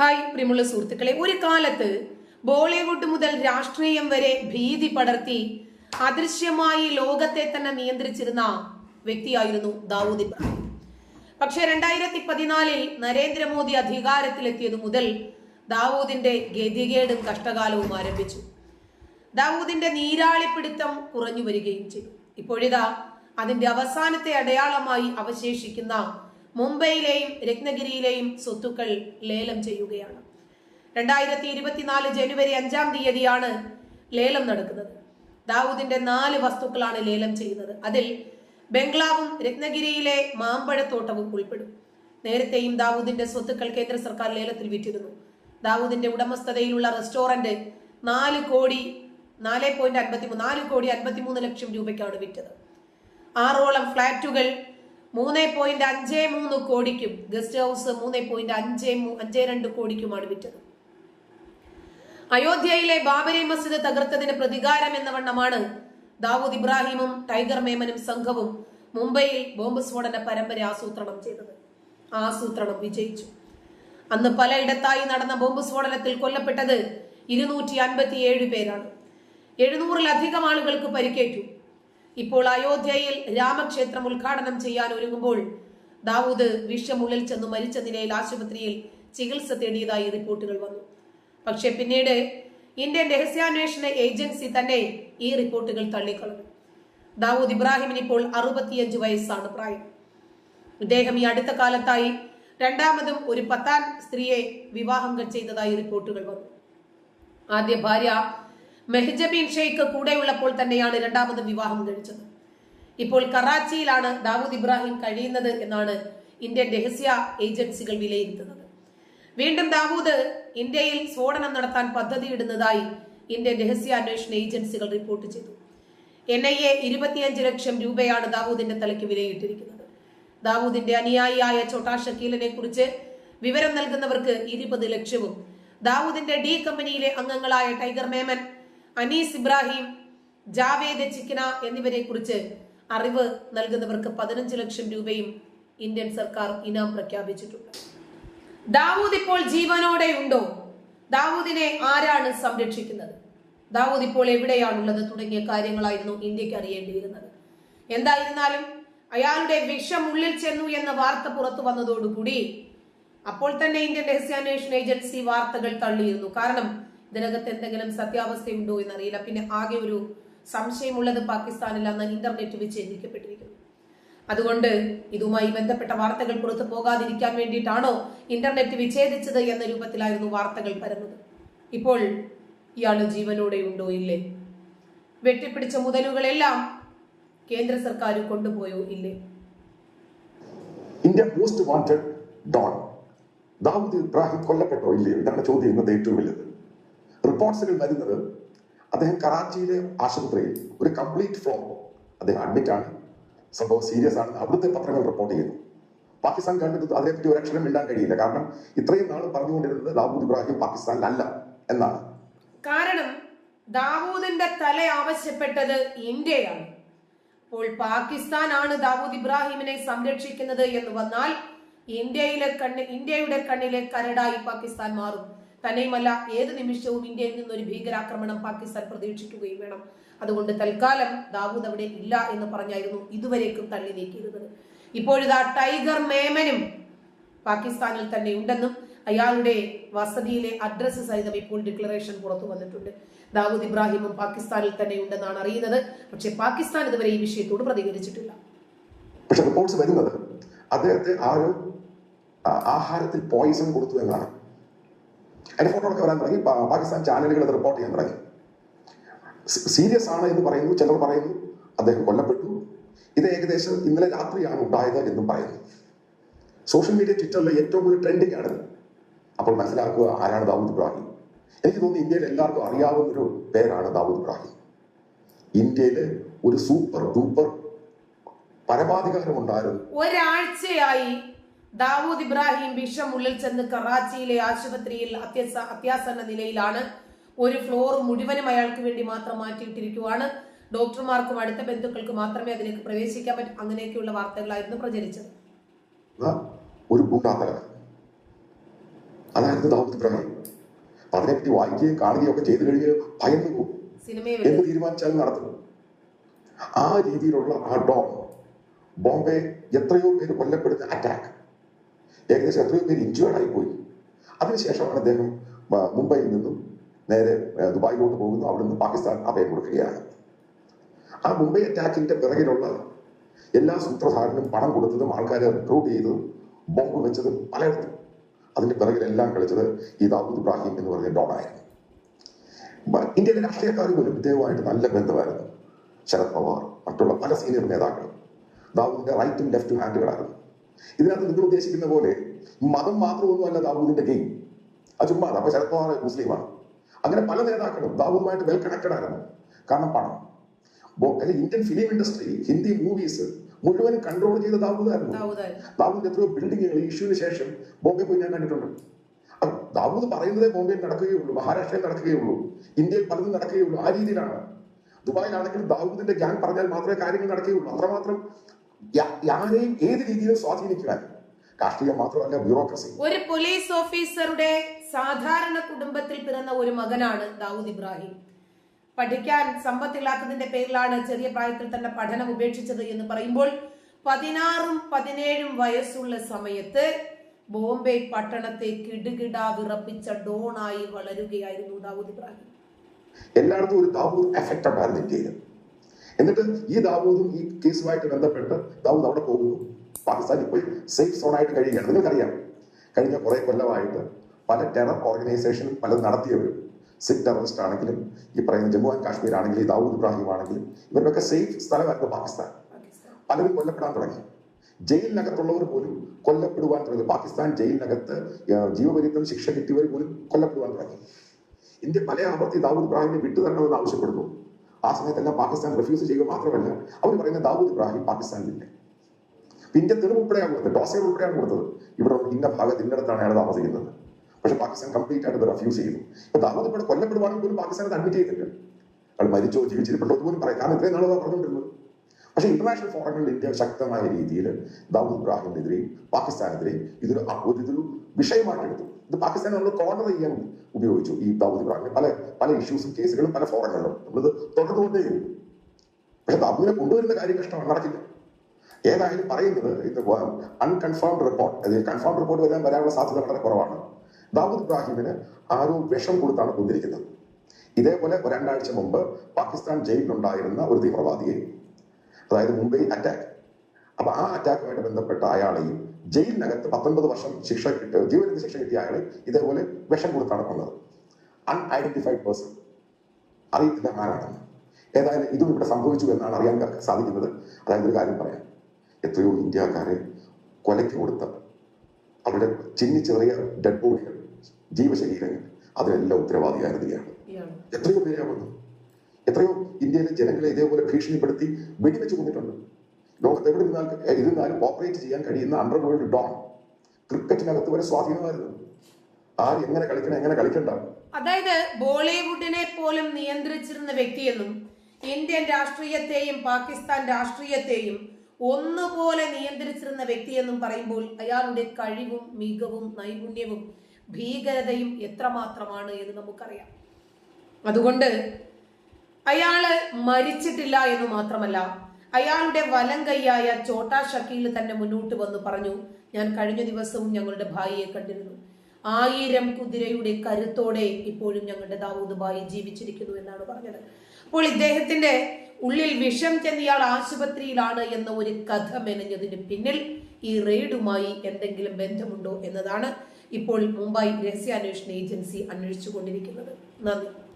Hi പ്രിയമുള്ള സുഹൃത്തുക്കളെ ഒരു കാലത്ത് ബോളിവുഡ് മുതൽ രാഷ്ട്രീയം വരെ ഭീതി പടർത്തി അദൃശ്യമായി ലോകത്തെ തന്നെ നിയന്ത്രിച്ചിരുന്ന വ്യക്തിയായിരുന്നു ദാവൂദ് ഇബ്രാഹിം. പക്ഷേ രണ്ടായിരത്തി പതിനാലിൽ നരേന്ദ്രമോദി അധികാരത്തിലെത്തിയതു മുതൽ ദാവൂദിന്റെ ഗതികേടും കഷ്ടകാലവും ആരംഭിച്ചു. ദാവൂദിന്റെ നീരാളിപ്പിടുത്തം കുറഞ്ഞു വരികയും ചെയ്തു. ഇപ്പോഴിതാ അതിന്റെ അവസാനത്തെ അടയാളമായി അവശേഷിക്കുന്ന മുംബൈയിലെയും രത്നഗിരിയിലെയും സ്വത്തുക്കൾ ലേലം ചെയ്യുകയാണ്. രണ്ടായിരത്തി ഇരുപത്തിനാല് ജനുവരി അഞ്ചാം തീയതിയാണ് ലേലം നടക്കുന്നത്. ദാവൂദിന്റെ നാല് വസ്തുക്കളാണ് ലേലം ചെയ്യുന്നത്. അതിൽ ബംഗ്ലാവും രത്നഗിരിയിലെ മാമ്പഴത്തോട്ടവും ഉൾപ്പെടും. നേരത്തെയും ദാവൂദിന്റെ സ്വത്തുക്കൾ കേന്ദ്ര സർക്കാർ ലേലത്തിൽ വിറ്റിരുന്നു. ദാവൂദിന്റെ ഉടമസ്ഥതയിലുള്ള റെസ്റ്റോറന്റ് നാല് കോടി നാല് പോയിന്റ് അൻപത്തി നാല് കോടി അൻപത്തിമൂന്ന് ലക്ഷം രൂപയ്ക്കാണ് വിറ്റത്. ആറോളം ഫ്ളാറ്റുകൾ മൂന്ന് പോയിന്റ് അഞ്ച് മൂന്ന് കോടിക്കും ഗസ്റ്റ് ഹൗസ് മൂന്ന് പോയിന്റ് അഞ്ച് അഞ്ച് രണ്ട് കോടിക്കുമാണ് വിറ്റത്. അയോധ്യയിലെ ബാബരി മസ്ജിദ് തകർത്തതിന് പ്രതികാരം എന്ന വണ്ണമാണ് ദാവൂദ് ഇബ്രാഹിമും ടൈഗർ മേമനും സംഘവും മുംബൈയിൽ ബോംബ് സ്ഫോടന പരമ്പര ആസൂത്രണം ചെയ്തത്. ആസൂത്രണം വിജയിച്ചു. അന്ന് പലയിടത്തായി നടന്ന ബോംബ് സ്ഫോടനത്തിൽ കൊല്ലപ്പെട്ടത് ഇരുന്നൂറ്റി അൻപത്തിയേഴ് പേരാണ്. എഴുന്നൂറിലധികം ആളുകൾക്ക് പരിക്കേറ്റു. ഇപ്പോൾ അയോധ്യയിൽ രാമക്ഷേത്രം ഉദ്ഘാടനം ചെയ്യാൻ ഒരുങ്ങുമ്പോൾ ദാവൂദ് വിഷമുള്ളിൽ ചെന്ന് മരിച്ച നിലയിൽ ആശുപത്രിയിൽ ചികിത്സ തേടിയതായി റിപ്പോർട്ടുകൾ വന്നു. പക്ഷേ പിന്നീട് ഇന്ത്യൻ രഹസ്യാന്വേഷണ ഏജൻസി തന്നെ ഈ റിപ്പോർട്ടുകൾ തള്ളിക്കളഞ്ഞു. ദാവൂദ് ഇബ്രാഹിമിന് ഇപ്പോൾ അറുപത്തിയഞ്ച് വയസ്സാണ് പ്രായം. ഇദ്ദേഹം ഈ അടുത്ത കാലത്തായി രണ്ടാമതും ഒരു പത്താൻ സ്ത്രീയെ വിവാഹം ചെയ്തതായി റിപ്പോർട്ടുകൾ വന്നു. ആദ്യ ഭാര്യ മെഹ്ജബീൻ ഷെയ്ഖ് കൂടെയുള്ളപ്പോൾ തന്നെയാണ് രണ്ടാമത് വിവാഹം കഴിച്ചത്. ഇപ്പോൾ കറാച്ചിയിലാണ് ദാവൂദ് ഇബ്രാഹിം കഴിയുന്നത് എന്നാണ് ഇന്ത്യൻ രഹസ്യ ഏജൻസികൾ വിലയിരുത്തുന്നത്. വീണ്ടും ദാവൂദ് ഇന്ത്യയിൽ സ്ഫോടനം നടത്താൻ പദ്ധതിയിടുന്നതായി ഇന്ത്യൻ രഹസ്യ അന്വേഷണ ഏജൻസികൾ റിപ്പോർട്ട് ചെയ്തു. എൻ ഐ എ ഇരുപത്തിയഞ്ച് ലക്ഷം രൂപയാണ് ദാവൂദിന്റെ തലയ്ക്ക് വിലയിട്ടിരിക്കുന്നത്. ദാവൂദിന്റെ അനുയായിയായ ചോട്ടാ ഷക്കീലിനെ കുറിച്ച് വിവരം നൽകുന്നവർക്ക് ഇരുപത് ലക്ഷവും ദാവൂദിന്റെ ഡി കമ്പനിയിലെ അംഗങ്ങളായ ടൈഗർ മേമൻ അനീസ് ഇബ്രാഹിം ജാവേദ് ചിക്കന എന്നിവരെ കുറിച്ച് അറിവ് നൽകുന്നവർക്ക് പതിനഞ്ച് ലക്ഷം രൂപയും ഇന്ത്യൻ സർക്കാർ ഇനാം പ്രഖ്യാപിച്ചിട്ടുണ്ട്. ദാവൂദ് ഇപ്പോൾ ജീവനോടെ ഉണ്ടോ? ദാവൂദിനെ ആരാണ് സംരക്ഷിക്കുന്നത്? ദാവൂദ് ഇപ്പോൾ എവിടെയാണുള്ളത് തുടങ്ങിയ കാര്യങ്ങളായിരുന്നു ഇന്ത്യയ്ക്ക് അറിയേണ്ടിയിരുന്നത്. എന്തായിരുന്നാലും അയാളുടെ വിഷം ഉള്ളിൽ ചെന്നു എന്ന വാർത്ത പുറത്തു വന്നതോടുകൂടി അപ്പോൾ തന്നെ ഇന്ത്യൻ രഹസ്യാന്വേഷണ ഏജൻസി വാർത്തകൾ തള്ളിയിരുന്നു. കാരണം ഇതിനകത്ത് എന്തെങ്കിലും സത്യാവസ്ഥയുണ്ടോ എന്നറിയില്ല. പിന്നെ ആകെ ഒരു സംശയമുള്ളത് പാകിസ്ഥാനിൽ അന്ന് ഇന്റർനെറ്റ് വിച്ഛേദിക്കപ്പെട്ടിരിക്കുന്നു അതുകൊണ്ട് ഇതുമായി ബന്ധപ്പെട്ട വാർത്തകൾ പുറത്തു പോകാതിരിക്കാൻ വേണ്ടിയിട്ടാണോ ഇന്റർനെറ്റ് വിച്ഛേദിച്ചത് എന്ന രൂപത്തിലായിരുന്നു വാർത്തകൾ പരന്നത്. ഇപ്പോൾ ഇയാൾ ജീവനോടെ ഉണ്ടോ ഇല്ലേ? വെട്ടിപ്പിടിച്ച മുതലുകളെല്ലാം കേന്ദ്ര സർക്കാർ കൊണ്ടുപോയോ ഇല്ലേ? India most wanted don. Dawood Ibrahim കൊല്ലപ്പെട്ടോ ഇല്ലയോ ഇതാണ് ചോദ്യം ഇന്നത്തെ ഏറ്റവും വലുത് റിപ്പോർട്ട്സുകൾ വരുന്നത് അദ്ദേഹം കറാച്ചിയിലെ ആശുപത്രിയിൽ ഒരു കംപ്ലീറ്റ് ഫ്ലോ അദ്ദേഹം അഡ്മിറ്റ് ആണ്. സംഭവം സീരിയസ് ആണ്. അവിടുത്തെ പത്രങ്ങൾ റിപ്പോർട്ട് ചെയ്തു. പാകിസ്ഥാൻ ഗവൺമെന്റ് അതിനെപ്പറ്റി ഒരു അക്ഷരം മിണ്ടാൻ കഴിയില്ല. കാരണം ഇത്രയും നാൾ പറഞ്ഞുകൊണ്ടിരുന്നത് ദാവൂദ് ഇബ്രാഹിം പാകിസ്ഥാനിലല്ല എന്നാണ്. കാരണം ദാവൂദിന്റെ തല ആവശ്യപ്പെട്ടത് ഇന്ത്യയാണ്. അപ്പോൾ പാകിസ്ഥാൻ ആണ് ദാവൂദ് ഇബ്രാഹിമിനെ സംരക്ഷിക്കുന്നത് എന്ന് വന്നാൽ ഇന്ത്യയിലെ കണ്ണ് ഇന്ത്യയുടെ കണ്ണിലെ കരടായി പാകിസ്ഥാൻ മാറും. തന്നെയുമല്ല ഏത് നിമിഷവും ഇന്ത്യയിൽ നിന്നൊരു ഭീകരാക്രമണം പാകിസ്ഥാൻ പ്രതീക്ഷിക്കുകയും വേണം. അതുകൊണ്ട് തൽക്കാലം ദാവൂദ് അവിടെ ഇല്ല എന്ന് പറഞ്ഞായിരുന്നു ഇതുവരേക്കും തള്ളി നീക്കിയിരുന്നത്. ഇപ്പോഴിതാ ടൈഗർ മേമനും പാകിസ്ഥാനിൽ തന്നെ ഉണ്ടെന്നും അയാളുടെ വസതിയിലെ അഡ്രസ്സ് സഹിതം ഇപ്പോൾ ഡിക്ലറേഷൻ പുറത്തു വന്നിട്ടുണ്ട്. ദാവൂദ് ഇബ്രാഹിമും പാകിസ്ഥാനിൽ തന്നെ ഉണ്ടെന്നാണ് അറിയുന്നത്. പക്ഷേ പാകിസ്ഥാൻ ഇതുവരെ ഈ വിഷയത്തോട് പ്രതികരിച്ചിട്ടില്ല. പക്ഷെ റിപ്പോർട്ട്സ് വരുന്നത് അദ്ദേഹത്തെ ആ ഒരു ആഹാരത്തിൽ പോയിസൺ കൊടുത്തു എന്നാണ്. ഒക്കെ വരാൻ തുടങ്ങി പാകിസ്ഥാൻ ചാനലുകൾ അത് റിപ്പോർട്ട് ചെയ്യാൻ തുടങ്ങി. സീരിയസ് ആണ് എന്ന് പറയുന്നു ചിലർ പറയുന്നു അദ്ദേഹം കൊല്ലപ്പെട്ടു. ഇത് ഏകദേശം ഇന്നലെ രാത്രിയാണ് ഉണ്ടായത് എന്നും പറയുന്നു. സോഷ്യൽ മീഡിയ ട്വിറ്ററിൽ ഏറ്റവും കൂടുതൽ ട്രെൻഡിങ് ആണ്. അപ്പോൾ മനസ്സിലാക്കുക ആരാണ് ദാവൂദ് ഇബ്രാഹിം. എനിക്ക് തോന്നുന്നു ഇന്ത്യയിൽ എല്ലാവർക്കും അറിയാവുന്ന ഒരു പേരാണ് ദാവൂദ് ഇബ്രാഹിം. ഇന്ത്യയിലെ ഒരു സൂപ്പർ ഡൂപ്പർ പരമാധികാരം ഉണ്ടായിരുന്നു ഒരാഴ്ചയായി ദാവൂദ് ഇബ്രാഹിം വിഷം ഉള്ളിൽ ചെന്ന് കറാച്ചിയിലെ ആശുപത്രിയിൽ അത്യസ അത്യാസന്ന നിലയിലാണ്. ഒരു ഫ്ലോർ മുഴുവനും അയാൾക്ക് വേണ്ടി മാത്രം മാറ്റിയിട്ടിരിക്കുവാണ്. ഡോക്ടർമാർക്കും അടുത്ത ബന്ധുക്കൾക്ക് മാത്രമേ അതിലേക്ക് പ്രവേശിക്കാൻ പറ്റൂ. അങ്ങനെയൊക്കെയുള്ള വാർത്തകളായിരുന്നു പ്രചരിച്ചത്. ഒരു ഗുണ്ടാത്തല അതായിരുന്നു ദാവൂദ് ഇബ്രാഹിം. അതിനെപ്പറ്റി വായിക്കുകയും കാണുകയും ഒക്കെ ചെയ്തു കഴിഞ്ഞ് ഭയന്നു പോകും. സിനിമയിൽ എന്ത് തീരുമാനിച്ചാലും നടത്തും. ആ രീതിയിലുള്ള ആ ഡോം ബോംബെ എത്രയോ പേര് കൊല്ലപ്പെടുന്ന അറ്റാക്ക് ഏകദേശം എത്രയോ പേര് ഇഞ്ചേർഡ് ആയി പോയി അതിനുശേഷമാണ് അദ്ദേഹം മുംബൈയിൽ നിന്നും നേരെ ദുബായിലോട്ട് പോകുന്നു. അവിടെ നിന്ന് പാകിസ്ഥാൻ അഭയം കൊടുക്കുകയാണ്. ആ മുംബൈ അറ്റാക്കിന്റെ പിറകിലുള്ള എല്ലാ സൂത്രധാരനും പണം കൊടുത്തതും ആൾക്കാരെ റിക്രൂട്ട് ചെയ്തതും ബോംബ് വെച്ചതും പലയിടത്തും. അതിന്റെ പിറകിലെല്ലാം കളിച്ചത് ഈ ദാവൂദ് ഇബ്രാഹിം എന്ന് പറഞ്ഞ ഡോണായിരുന്നു ഇന്ത്യയിലെ രാഷ്ട്രീയക്കാർ പോലും ഇദ്ദേഹവുമായിട്ട് നല്ല ബന്ധമായിരുന്നു. ശരത് പവാർ മറ്റുള്ള പല സീനിയർ നേതാക്കളും. ദാവൂദിന്റെ റൈറ്റും ലെഫ്റ്റും ഹാൻഡുകളായിരുന്നു ഇതിനകത്ത് നിങ്ങൾ ഉദ്ദേശിക്കുന്ന പോലെ മതം മാത്രമൊന്നുമല്ല ദാവൂദിന്റെ ഗെയിം. അത് ചുമ്മാ അപ്പൊ ശരത് പവാർ മുസ്ലിമാണ്. അങ്ങനെ പല നേതാക്കളും ദാവൂദുമായിട്ട് വെൽ കണക്റ്റഡ് ആയിരുന്നു. കാരണം പണം. Indian film industry Hindi movies മുഴുവൻ കൺട്രോൾ ചെയ്ത ദാവൂദായിരുന്നു. ദാവൂദായി ദാവൂദിന്റെ എത്രയോ ബിൽഡിങ്ങുകൾ ഈ ഇഷ്യൂവിന് ശേഷം ബോംബെ പോയി ഞാൻ കണ്ടിട്ടുണ്ട്. ദാവൂദ് പറയുന്നതേ ബോംബെയിൽ നടക്കുകയുള്ളൂ മഹാരാഷ്ട്രയിൽ നടക്കുകയുള്ളൂ ഇന്ത്യയിൽ പലതും നടക്കുകയുള്ളൂ ആ രീതിയിലാണ്. ദുബായിലാണെങ്കിൽ ദാവൂദിന്റെ ഗ്യാങ് പറഞ്ഞാൽ മാത്രമേ കാര്യങ്ങൾ നടക്കുകയുള്ളൂ. അത്രമാത്രം ആരെയും ഏത് രീതിയിലും സ്വാധീനിക്കാൻ രാഷ്ട്രീയം മാത്രമല്ല ബ്യൂറോക്രസി ഒരു പോലീസ് ഓഫീസറുടെ സാധാരണ കുടുംബത്തിൽ പിറന്ന ഒരു മകനാണ് ദാവൂദ് ഇബ്രാഹിം. പഠിക്കാൻ സമ്പത്തില്ലാത്തതിന്റെ പേരിലാണ് ചെറിയ പ്രായത്തിൽ തന്നെ പഠനം ഉപേക്ഷിച്ചത് എന്ന് പറയുമ്പോൾ പതിനാറും പതിനേഴും വയസ്സുള്ള സമയത്ത് ബോംബെ പട്ടണത്തെ കിടുകിടാ വിറപ്പിച്ച ഡോണായി വളരുകയായിരുന്നു ദാവൂദ് ഇബ്രാഹിം. എല്ലായിടത്തും ഒരു ദാവൂദ് എഫക്റ്റ് ഉണ്ടായിരുന്നു ഇന്ത്യയിൽ എന്നിട്ട് ഈ ദാവൂദും ഈ കേസുമായിട്ട് ബന്ധപ്പെട്ട് ദാവൂദ് അവിടെ പോകുന്നു. പാകിസ്ഥാനിൽ പോയി സേഫ് സോണായിട്ട് കഴിയുകയാണ്. നിങ്ങൾക്കറിയാം. കഴിഞ്ഞ കുറെ കൊല്ലമായിട്ട് പല ടെറർ ഓർഗനൈസേഷൻ പലതും നടത്തിയവരും സിഖ് ടെററിസ്റ്റ് ആണെങ്കിലും ഈ പറയുന്ന ജമ്മു ആൻഡ് കാശ്മീർ ആണെങ്കിലും ഈ ദാവൂദ് ഇബ്രാഹിം ആണെങ്കിലും ഇവരുടെയൊക്കെ സേഫ് സ്ഥലമായിരുന്നു പാകിസ്ഥാൻ. പലരും കൊല്ലപ്പെടാൻ തുടങ്ങി. ജയിലിനകത്തുള്ളവർ പോലും കൊല്ലപ്പെടുവാൻ തുടങ്ങി. പാകിസ്ഥാൻ ജയിലിനകത്ത് ജീവപര്യന്തം ശിക്ഷ കിട്ടിയവർ പോലും കൊല്ലപ്പെടുവാൻ തുടങ്ങി. ഇന്ത്യ പല ആവർത്തി ദാവൂദ് ഇബ്രാഹിമിനെ വിട്ടുതരണമെന്ന് ആവശ്യപ്പെടുന്നു. ആ സമയത്തെല്ലാം പാകിസ്ഥാൻ റിഫ്യൂസ് ചെയ്യുക മാത്രമല്ല അവർ പറയുന്ന ദാവൂദ് ഇബ്രാഹിം പാകിസ്ഥാനിലില്ല? ഇന്ത്യ തെളിവ് ഉൾപ്പെടെയാണ് കൊടുത്തത് ഡോസർ ഉൾപ്പെടെയാണ് കൊടുത്തത്. ഇവിടെ ഇന്ന ഭാഗത്ത് ഇന്നടത്താണ് അയാൾ താമസിക്കുന്നത്. പക്ഷെ പാകിസ്ഥാൻ കംപ്ലീറ്റ് ആയിട്ട് റിഫ്യൂസ് ചെയ്തു ഇപ്പൊ ദാവൂദ് ഇവിടെ കൊല്ലപ്പെടുവാണെങ്കിൽ പോലും പാകിസ്ഥാൻ അഡ്മിറ്റ് ചെയ്തില്ല അയാൾ മരിച്ചോ ജീവിച്ചിരിപ്പുണ്ടോ എന്ന് പോലും പറയാം. കാരണം ഇത്രയും നാളെ പറഞ്ഞുകൊണ്ടിരുന്നത്. പക്ഷെ ഇന്റർനാഷണൽ ഫോറങ്ങളിൽ ഇന്ത്യ ശക്തമായ രീതിയിൽ ദാവൂദ് ഇബ്രാഹിമിനെതിരെയും പാകിസ്ഥാനെതിരെയും ഇതൊരു ഇതൊരു വിഷയമായിട്ട് ഇത് പാകിസ്ഥാനെ നമ്മൾ കോർണർ ചെയ്യാൻ ഉപയോഗിച്ചു ഈ ദാവൂദ് ഇബ്രാഹിമിനെ പല പല ഇഷ്യൂസും കേസുകളും പല ഫോറങ്ങളിലും നമ്മളിത് തുടർന്നുകൊണ്ടേ പക്ഷെ ദാവൂദിനെ കൊണ്ടുവരുന്ന കാര്യം കഷ്ടമാണ്. നടക്കില്ല. ഏതായാലും പറയുന്നത് ഇത് അൺകൺഫേംഡ് റിപ്പോർട്ട് അതായത് കൺഫേംഡ് റിപ്പോർട്ട് വരാൻ വരാനുള്ള സാധ്യത വളരെ കുറവാണ്. ദാവൂദ് ഇബ്രാഹിമിന് ആരോ വിഷം കൊടുത്താണ് കൊന്നിരിക്കുന്നത് ഇതേപോലെ രണ്ടാഴ്ച മുമ്പ് പാകിസ്ഥാൻ ജയിലിലുണ്ടായിരുന്ന ഒരു തീവ്രവാദിയെ അതായത് മുംബൈ അറ്റാക്ക് അപ്പൊ ആ അറ്റാക്കുമായിട്ട് ബന്ധപ്പെട്ട അയാളെയും ജയിലിനകത്ത് പത്തൊൻപത് വർഷം ശിക്ഷ കിട്ടിയ ജീവനത്തിന് ശിക്ഷ കിട്ടിയ അയാളെ ഇതേപോലെ വിഷം കൊടുത്താണ് കൊന്നത്. അൺഐഡന്റിഫൈഡ് പേഴ്സൺ അറിയത്തില്ല ആരാണെന്ന്. ഏതായാലും ഇതും ഇവിടെ സംഭവിച്ചു എന്നാണ് അറിയാൻ സാധിക്കുന്നത്. അതായത് ഒരു കാര്യം പറയാം. എത്രയോ ഇന്ത്യക്കാരെ കൊലയ്ക്ക് കൊടുത്ത അവരുടെ ചിന്നി ചെറിയ ഡെഡ് ബോഡികൾ ജീവശരീരങ്ങൾ അതിനെല്ലാം ഉത്തരവാദിയായിരുന്നു ഇയാൾ എത്രയോ പേരെ കൊന്നു എത്രയോ ഇന്ത്യയിലെ ജനങ്ങളെ ഇതേപോലെ ഭീഷണിപ്പെടുത്തി വെടിവെച്ച് കൊന്നിട്ടുണ്ട്. ലോകത്ത് എവിടെ ഇരുന്നാലും ഇരുന്നാലും ഓപ്പറേറ്റ് ചെയ്യാൻ കഴിയുന്ന അണ്ടർവേൾഡ് ഡോൺ ക്രിക്കറ്റിനകത്ത് വരെ സ്വാധീനമായിരുന്നു. ആര് എങ്ങനെ കളിക്കണം എങ്ങനെ കളിക്കണ്ട. അതായത് ബോളിവുഡിനെ പോലും നിയന്ത്രിച്ചിരുന്ന വ്യക്തിയെന്നും ഇന്ത്യൻ രാഷ്ട്രീയത്തെയും പാകിസ്ഥാൻ രാഷ്ട്രീയത്തെയും ഒന്നുപോലെ നിയന്ത്രിച്ചിരുന്ന വ്യക്തിയെന്നും പറയുമ്പോൾ അയാളുടെ കഴിവും മികവും നൈപുണ്യവും ഭീകരതയും എത്രമാത്രമാണ് എന്ന് നമുക്കറിയാം. അതുകൊണ്ട് അയാൾ മരിച്ചിട്ടില്ല എന്ന് മാത്രമല്ല അയാളുടെ വലം കൈയായ ചോട്ടാ ഷക്കീൽ തന്നെ മുന്നോട്ട് വന്ന് പറഞ്ഞു ഞാൻ കഴിഞ്ഞ ദിവസവും ഞങ്ങളുടെ ഭായിയെ കണ്ടിരുന്നു. ആയിരം കുതിരയുടെ കരുത്തോടെ ഇപ്പോഴും ഞങ്ങളുടെ ദാവൂദ് ഭായി ജീവിച്ചിരിക്കുന്നു എന്നാണ് പറഞ്ഞത്. അപ്പോൾ ഇദ്ദേഹത്തിന്റെ ഉള്ളിൽ വിഷം ചെന്നിയാൾ ആശുപത്രിയിലാണ് എന്ന ഒരു കഥ മെനഞ്ഞതിന് പിന്നിൽ ഈ റെയ്ഡുമായി എന്തെങ്കിലും ബന്ധമുണ്ടോ എന്നതാണ് ഇപ്പോൾ മുംബൈ രഹസ്യാന്വേഷണ ഏജൻസി അന്വേഷിച്ചുകൊണ്ടിരിക്കുന്നത്. നന്ദി.